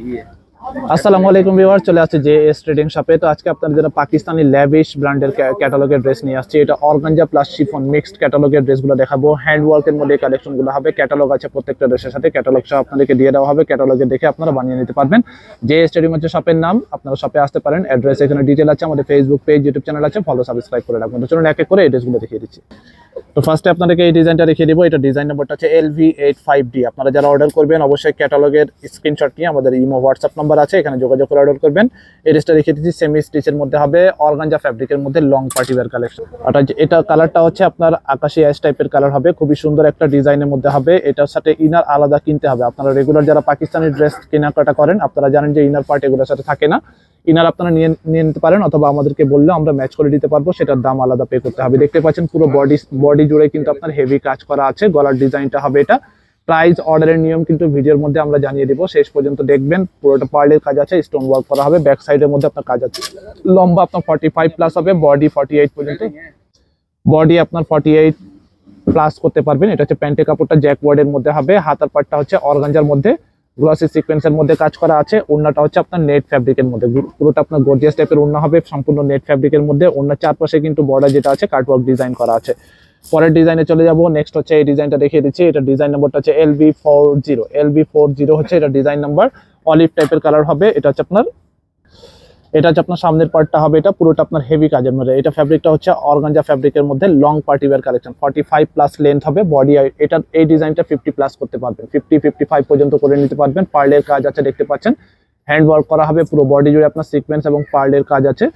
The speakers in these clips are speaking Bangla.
业 আসসালামু আলাইকুম ভিউয়ার চলে আসছে জে এস ট্রেডিং শপে তো আজকে আপনাদের জন্য পাকিস্তানি ল্যাভিশ ব্র্যান্ডের ক্যাটালগের ড্রেস নিয়ে আসছি। এটা অর্গানজা প্লাস শিফন মিক্সড ক্যাটালগের ড্রেসগুলো দেখাবো। হ্যান্ড ওয়ার্কের মধ্যে কালেকশনগুলো হবে। ক্যাটালগ আছে প্রত্যেকটা ড্রেসের সাথে। ক্যাটালগ সহ আপনাদেরকে দিয়ে দেওয়া হবে। ক্যাটালগে দেখে আপনারা বানিয়ে নিতে পারবেন। জে এস ট্রেডিং হচ্ছে শপের নাম। আপনারা শপে আসতে পারেন। অ্যাড্রেস এখানে ডিটেল আছে। আমাদের ফেসবুক পেজ ইউটিউব চ্যানেল আছে। ফলো সাবস্ক্রাইব করে রাখবেন। তো চলুন এক এক করে এই ড্রেসগুলো দেখিয়ে দিচ্ছি। তো ফার্স্টে আপনাদেরকে এই ডিজাইনটা দেখিয়ে দিব। এটা ডিজাইন নাম্বারটা হচ্ছে L V eight five D আপনারা যারা অর্ডার করবেন, অবশ্যই ক্যাটালগের স্ক্রিনশট নিয়ে আমাদের ইমো হোয়াটসঅ্যাপ নাম্বার আছে, এখানে যোগাযোগ করে অর্ডার করবেন। এই ড্রেসটা দেখিয়ে দিচ্ছি সেমি স্টিচের মধ্যে হবে অর্গানজা ফ্যাব্রিকের মধ্যে লং পার্টি ওয়্যার কালেকশন এটা এটা কালারটা হচ্ছে আপনার আকাশি অ্যাশ টাইপের কালার হবে, খুবই সুন্দর একটা ডিজাইনের মধ্যে হবে। এটার সাথে ইনার আলাদা কিনতে হবে। আপনারা রেগুলার যারা পাকিস্তানি ড্রেস কেনাকাটা করেন, আপনারা জানেন যে ইনার পার্ট এগুলোর সাথে থাকে না। ইনার আপনারা নিয়ে নিয়ে নিতে পারেন, অথবা আমাদেরকে বললে আমরা ম্যাচ করে দিতে পারব, সেটার দাম আলাদা পে করতে হবে। দেখতে পাচ্ছেন পুরো বডি বডি জুড়ে কিন্তু আপনার হেভি কাজ করা আছে, গলার ডিজাইনটা হবে এটা। প্রাইস অর্ডারের নিয়ম কিন্তু ভিডিওর মধ্যে আমরা জানিয়ে দিব। শেষ পর্যন্ত দেখবেন, পুরোটা পার্লের কাজ আছে স্টোন ওয়ার্ক করা হবে ব্যাক সাইডের মধ্যে আপনার কাজ আছে। লম্বা আপনার ফর্টি ফাইভ প্লাস হবে বডি ফর্টি এইট পর্যন্ত। বডি আপনার ফর্টি এইট প্লাস করতে পারবেন, এটা হচ্ছে প্যান্টের কাপড়টা জ্যাক ওয়ার্ডের মধ্যে হবে হাতার পাটটা হচ্ছে অর্গানজার মধ্যে গ্লসি সিকোয়েন্সের মধ্যে কাজ করা আছে, ওড়নাটা হচ্ছে আপনার নেট ফ্যাব্রিকের মধ্যে। পুরোটা আপনার গর্জিয়াস টাইপের ওড়না হবে, সম্পূর্ণ নেট ফ্যাব্রিকের মধ্যে, ওড়নার চারপাশে কিন্তু বর্ডার যেটা আছে কাটওয়ার্ক ডিজাইন করা আছে। পরের ডিজাইনে চলে যাব। নেক্সট হচ্ছে এই ডিজাইনটা দেখিয়ে দিচ্ছি। এটা ডিজাইন নাম্বারটা হচ্ছে L B four zero L B four zero হচ্ছে এটা ডিজাইন নাম্বার অলিভ টাইপের কালার হবে। এটা হচ্ছে আপনার, এটা হচ্ছে আপনার সামনের পার্টটা হবে এটা। পুরোটা আপনার হেভি কাজের মধ্যে। এটা ফ্যাব্রিকটা হচ্ছে অর্গানজা ফ্যাব্রিকের মধ্যে long party wear collection forty five plus length হবে বডি এটা, এই ডিজাইনটা ফিফটি প্লাস করতে পারবেন। ফিফটি ফিফটি ফাইভ পর্যন্ত করে নিতে পারবেন। পার্লের কাজ আছে, দেখতে পাচ্ছেন। হ্যান্ড ওয়ার্ক করা হবে। পুরো বডি জুড়ে আপনার সিকোয়েন্স এবং পার্লের কাজ আছে।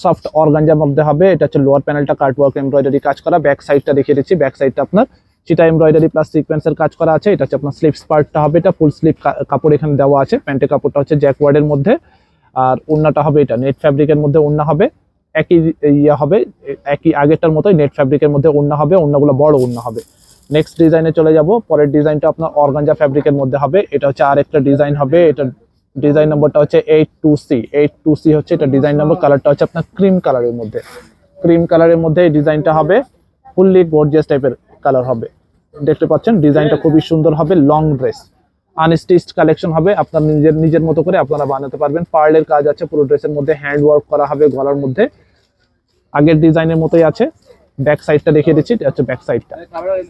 সফট অর্গানজার মধ্যে হবে। এটা হচ্ছে লোয়ার প্যানেলটা কাট ওয়ার্ক এমব্রয়ডারি কাজ করা। ব্যাক সাইডটা দেখিয়ে দিচ্ছি। ব্যাক সাইডটা আপনার চিটা এমব্রয়ডারি প্লাস সিকোয়েন্সের কাজ করা আছে। এটা হচ্ছে আপনার স্লিপস পার্টটা হবে। এটা ফুল স্লিপ কাপড় এখানে দেওয়া আছে। প্যান্টের কাপড়টা হচ্ছে জ্যাক ওয়ার্ডের মধ্যে। আর ওড়নাটা হবে এটা নেট ফ্যাব্রিকের মধ্যে ওড়না হবে। একই ইয়ে হবে, একই আগেরটার মতোই নেট ফ্যাব্রিকের মধ্যে ওড়না হবে। ওড়নাগুলো বড় ওড়না হবে। নেক্সট ডিজাইনে চলে যাব। পরের ডিজাইনটা আপনার অর্গানজা ফ্যাব্রিকের মধ্যে হবে। এটা হচ্ছে আরেকটা ডিজাইন হবে। এটা ডিজাইন নাম্বারটা হচ্ছে eight two C eight two C হচ্ছে এটা ডিজাইন নাম্বার, কালারটা হচ্ছে আপনার ক্রিম কালারের মধ্যে। ক্রিম কালারের মধ্যে এই ডিজাইনটা হবে ফুললি গর্জিয়াস টাইপের কালার হবে। দেখতে পাচ্ছেন, ডিজাইনটা খুবই সুন্দর হবে লং ড্রেস আনস্টিচড কালেকশন হবে, আপনার নিজের নিজের মতো করে আপনারা বানাতে পারবেন। পার্লের কাজ আছে, পুরো ড্রেসের মধ্যে হ্যান্ড ওয়ার্ক করা হবে গলার মধ্যে। আগের ডিজাইনের মতোই আছে ব্যাক সাইডটা দেখিয়ে দিচ্ছি, এটা হচ্ছে ব্যাক সাইডটা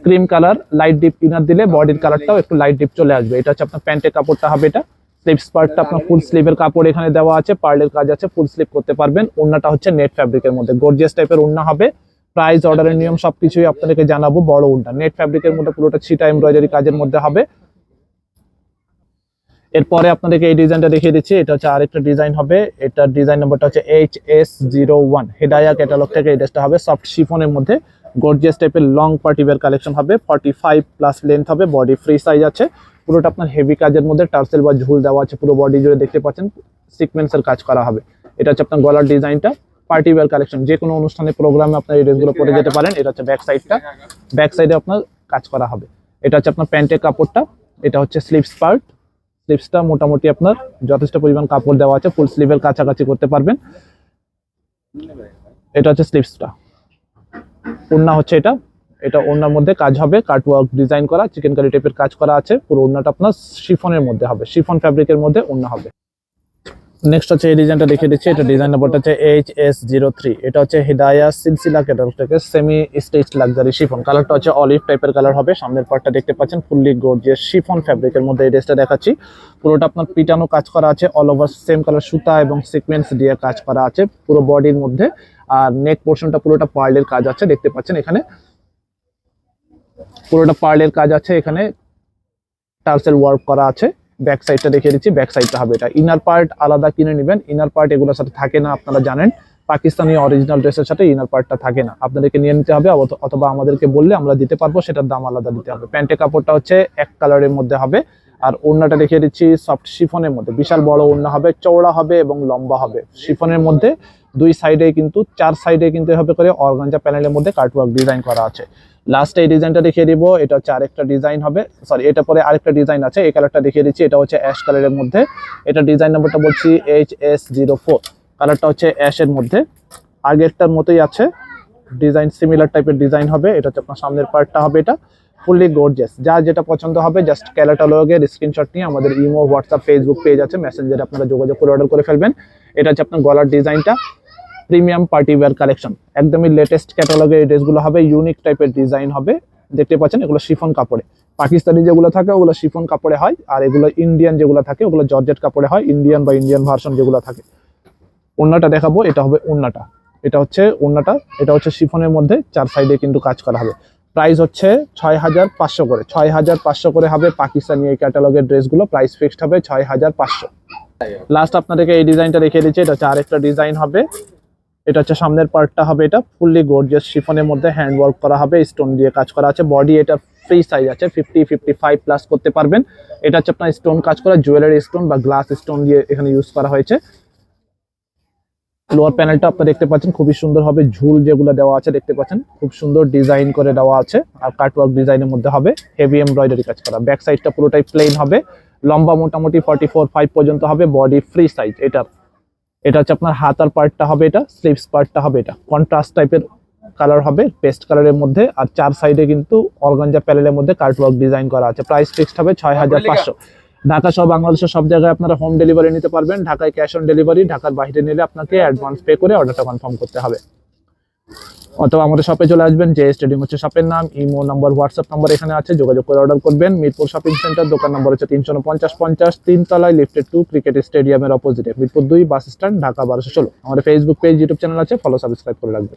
cream colour light deep inner দিলে বডির কালারটাও একটু লাইট ডিপ চলে আসবে। এটা হচ্ছে আপনার প্যান্টের কাপড়টা হবে এটা। স্লিভস পার্টটা আপনার ফুল স্লিভের কাপড় এখানে দেওয়া আছে পার্লের কাজ আছে ফুল স্লিভ করতে পারবেন। ওড়নাটা হচ্ছে নেট ফ্যাব্রিকের মধ্যে। গর্জিয়াস টাইপের ওড়না হবে। প্রাইস অর্ডারের নিয়ম সবকিছুই আপনাদেরকে জানাব বড় ওড়না নেট ফ্যাব্রিকের মধ্যে পুরোটা ছিটা এমব্রয়ডারি কাজের মধ্যে হবে। এরপরে আপনাদেরকে এই ডিজাইনটা দেখিয়ে দিচ্ছি। এটা হচ্ছে আরেকটা ডিজাইন হবে। এটার ডিজাইন নাম্বারটা হচ্ছে H S zero one হেডায়া catalogue থেকে এই ড্রেসটা হবে। সফট শিফনের মধ্যে। গর্জিয়াস টাইপের লং পার্টিওয়ার কালেকশন হবে। ফর্টি ফাইভ প্লাস লেন্থ হবে। বডি ফ্রি সাইজ আছে। পুরোটা আপনার হেভি কাজের মধ্যে টার্সেল বা ঝুল দেওয়া আছে, পুরো বডি জুড়ে দেখতে পাচ্ছেন সিকোয়েন্সের কাজ করা হবে। এটা হচ্ছে আপনার গলার ডিজাইনটা পার্টি ওয়্যার কালেকশন যে কোনো অনুষ্ঠানে প্রোগ্রামে আপনার এই ড্রেসগুলো পরে যেতে পারেন, এটা হচ্ছে ব্যাক সাইডটা ব্যাক সাইডে আপনার কাজ করা হবে। এটা হচ্ছে আপনার প্যান্টের কাপড়টা, এটা হচ্ছে স্লিভস পার্ট স্লিভসটা মোটামুটি আপনার যথেষ্ট পরিমাণ কাপড় দেওয়া আছে ফুল স্লিভের কাছাকাছি করতে পারবেন। এটা হচ্ছে স্লিভসটা ওড়না হচ্ছে এটা এটা ওড়নার মধ্যে কাজ হবে কাটওয়ার্ক ডিজাইন করা চিকেন কারি টাইপের কাজ করা আছে পুরো ওড়নাটা আপনার শিফনের মধ্যে হবে শিফন ফ্যাব্রিকের মধ্যে ওড়না হবে। নেক্সট হচ্ছে এই ডিজাইনটা দেখিয়ে দিচ্ছি এটা ডিজাইন নাম্বারটা হচ্ছে এইচ এস জিরো থ্রি এটা হচ্ছে হিদায়া সিলসিলা থেকে সেমি স্টেজ লাক্সারি শিফন। কালারটা হচ্ছে অলিভ টাইপের কালার হবে সামনের পার্টটা দেখতে পাচ্ছেন ফুললি গোর্জিয়াস শিফন ফ্যাব্রিকের মধ্যে এই ড্রেসটা দেখাচ্ছি। পুরোটা আপনার পিটানো কাজ করা আছে অল ওভার সেম কালার সুতা এবং সিকোয়েন্স দিয়ে কাজ করা আছে পুরো বডির মধ্যে। আর নেক পোর্শনটা পুরোটা পার্লের কাজ আছে দেখতে পাচ্ছেন এখানে। পুরোটা পার্লের কাজ আছে এখানে। টার্সেল ওয়ার্ক করা আছে। ব্যাক সাইডটা দেখিয়ে দিচ্ছি, ব্যাক সাইডটা হবে এটা। ইনার পার্ট আলাদা কিনে নেবেন। ইনার পার্ট এগুলোর সাথে থাকে না, আপনারা জানেন। পাকিস্তানি অরিজিনাল ড্রেসের সাথে ইনার পার্টটা থাকে না। আপনাদেরকে নিয়ে নিতে হবে অথ- অথবা আমাদেরকে বললে আমরা দিতে পারব, সেটার দাম আলাদা দিতে হবে। প্যান্টের কাপড়টা হচ্ছে এক কালারের মধ্যে হবে। আর ওড়নাটা দেখিয়ে দিচ্ছি সফট শিফনের মধ্যে। বিশাল বড় ওড়না হবে, চওড়া হবে এবং লম্বা হবে। শিফনের মধ্যে দুই সাইডে কিন্তু, চার সাইডে কিন্তু এভাবে করে অর্গানজা প্যানেলের মধ্যে কাটওয়ার্ক ডিজাইন করা আছে। লাস্টে এই ডিজাইনটা দেখিয়ে দিব, এটা হচ্ছে আরেকটা ডিজাইন হবে। সরি এটা পরে আরেকটা ডিজাইন আছে, এই কালারটা দেখিয়ে দিচ্ছি, এটা হচ্ছে অ্যাশ কালারের মধ্যে। এটা ডিজাইন নাম্বারটা বলছি এইচ এস জিরো ফোর কালারটা হচ্ছে অ্যাশের মধ্যে। আগেরটার মতোই আছে। ডিজাইন সিমিলার টাইপের ডিজাইন হবে, এটা হচ্ছে আপনার সামনের পার্টটা হবে এটা। ফুললি গর্জিয়াস যা যেটা পছন্দ হবে জাস্ট ক্যাটালগের স্ক্রিনশট নিয়ে আমাদের ইমো হোয়াটসঅ্যাপ ফেসবুক পেজ আছে মেসেঞ্জারে আপনারা যোগাযোগ করে অর্ডার করে ফেলবেন। এটা হচ্ছে আপনার গলার ডিজাইনটা। প্রিমিয়াম পার্টি ওয়্যার কালেকশন একদমই লেটেস্ট ক্যাটালগের এই ড্রেসগুলো হবে ইউনিক টাইপের ডিজাইন হবে। দেখতে পাচ্ছেন, এগুলো শিফন কাপড়ে। পাকিস্তানি যেগুলো থাকে, ওগুলো শিফন কাপড়ে হয়, আর এগুলো ইন্ডিয়ান যেগুলো থাকে, ওগুলো জর্জেট কাপড়ে হয় ইন্ডিয়ান বা ইন্ডিয়ান ভার্সন যেগুলো থাকে। ওন্নাটা দেখাবো, এটা হবে ওন্নাটা এটা হচ্ছে ওন্নাটা এটা হচ্ছে শিফনের মধ্যে, চার সাইডে কিন্তু কাজ করা হবে। প্রাইস হচ্ছে ছয় হাজার পাঁচশো করে। ছয় হাজার পাঁচশো করে হবে পাকিস্তানি এই ক্যাটালগের ড্রেসগুলো। প্রাইস ফিক্সড হবে ছয় হাজার পাঁচশো। লাস্ট আপনাদেরকে এই ডিজাইনটা রেখে দিচ্ছি। এটা হচ্ছে আরেকটা ডিজাইন হবে। এটা হচ্ছে সামনের পার্টটা হবে। এটা ফুললি গর্জিয়াস শিফনের মধ্যে হ্যান্ড ওয়ার্ক করা হবে। স্টোন দিয়ে কাজ করা আছে। বডি এটা ফ্রি সাইজ আছে। ফিফটি ফিফটি ফাইভ প্লাস করতে পারবেন। এটা হচ্ছে আপনার স্টোন কাজ করা। জুয়েলারি স্টোন বা গ্লাস স্টোন দিয়ে এখানে ইউজ করা হয়েছে। লোয়ার প্যানেলটা আপনারা দেখতে পাচ্ছেন খুবই সুন্দর হবে। ঝুল যেগুলো দেওয়া আছে দেখতে পাচ্ছেন। খুব সুন্দর ডিজাইন করে দেওয়া আছে। আর কাটওয়ার্ক ডিজাইনের মধ্যে হবে হেভি এমব্রয়ডারি কাজ করা। ব্যাক সাইডটা পুরোটাই প্লেন হবে। লম্বা মোটামুটি ফর্টি ফোর ফাইভ পর্যন্ত হবে বডি ফ্রি সাইজ এটার এটা হচ্ছে আপনার হাতার পার্টটা হবে এটা স্লিভস পার্টটা হবে এটা। কন্ট্রাস্ট টাইপের কালার হবে পেস্ট কালারের মধ্যে। আর চার সাইডে কিন্তু অর্গানজা প্যানেলের মধ্যে কার্টওয়ার্ক ডিজাইন করা আছে। প্রাইস ফিক্সড হবে ছয় হাজার পাঁচশো। ঢাকা সহ বাংলাদেশের সব জায়গায় আপনারা হোম ডেলিভারি নিতে পারবেন। ঢাকায় ক্যাশ অন ডেলিভারি ঢাকার বাইরে নিলে আপনাকে অ্যাডভান্স পে করে অর্ডারটা কনফার্ম করতে হবে। অথবা আমাদের শপে চলে আসবেন যে স্টেডিয়াম হচ্ছে শপের নাম ইমো নাম্বার হোয়াটসঅ্যাপ নাম্বার এখানে আছে, যোগাযোগ করে অর্ডার করবেন। মিরপুর শপিং সেন্টার দোকান নম্বর হচ্ছে তিনশো পঞ্চাশ পঞ্চাশ, তিনতলায় লিফটেড টু ক্রিকেট স্টেডিয়ামের অপোজিটে মিরপুর দুই বাস স্ট্যান্ড ঢাকা বারোশো ষোলো। আমাদের ফেসবুক পেজ ইউটিউব চ্যানেল আছে ফলো সাবস্ক্রাইব করে রাখবেন।